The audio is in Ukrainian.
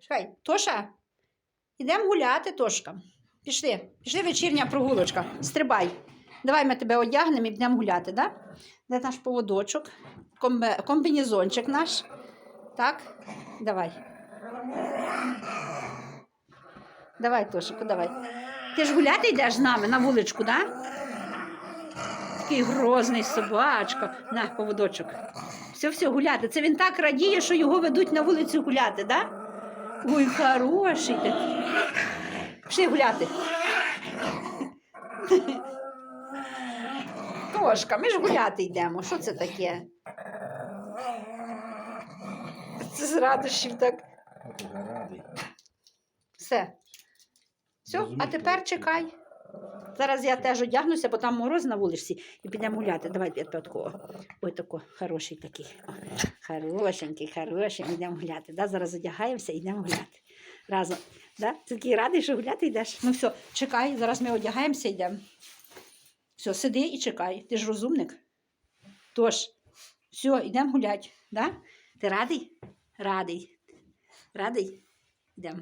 Чекай, Тоша, йдемо гуляти, Тошка. Пішли, пішли вечірня прогулочка. Стрибай. Давай ми тебе одягнемо і будемо гуляти, да? Де наш поводочок? Комбе- Комбінезончик наш. Так? Давай. Давай, Тошику, давай. Ти ж гуляти йдеш з нами на вуличку, да? Такий грозний собачка. На, поводочок. Все, все, гуляти. Це він так радіє, що його ведуть на вулицю гуляти, да? Ой, хороший такий. Пішли гуляти. Тошка, ми ж гуляти йдемо. Що це таке? Це з радощів так. Все. Все, а тепер чекай. Зараз я теж одягнуся, бо там мороз на вулиці, і підемо гуляти. Давай я. Ой, тако, хороший такий. О, Хорошенький, йдемо гуляти. Да? Зараз одягаємося і йдемо гуляти. Разом. Да? Ти такий радий, що гуляти йдеш. Ну все, чекай, зараз ми одягаємося і йдемо. Все, сиди і чекай. Ти ж розумник. Тож, все, йдемо гуляти. Да? Ти радий? Радий. Радий? Йдемо.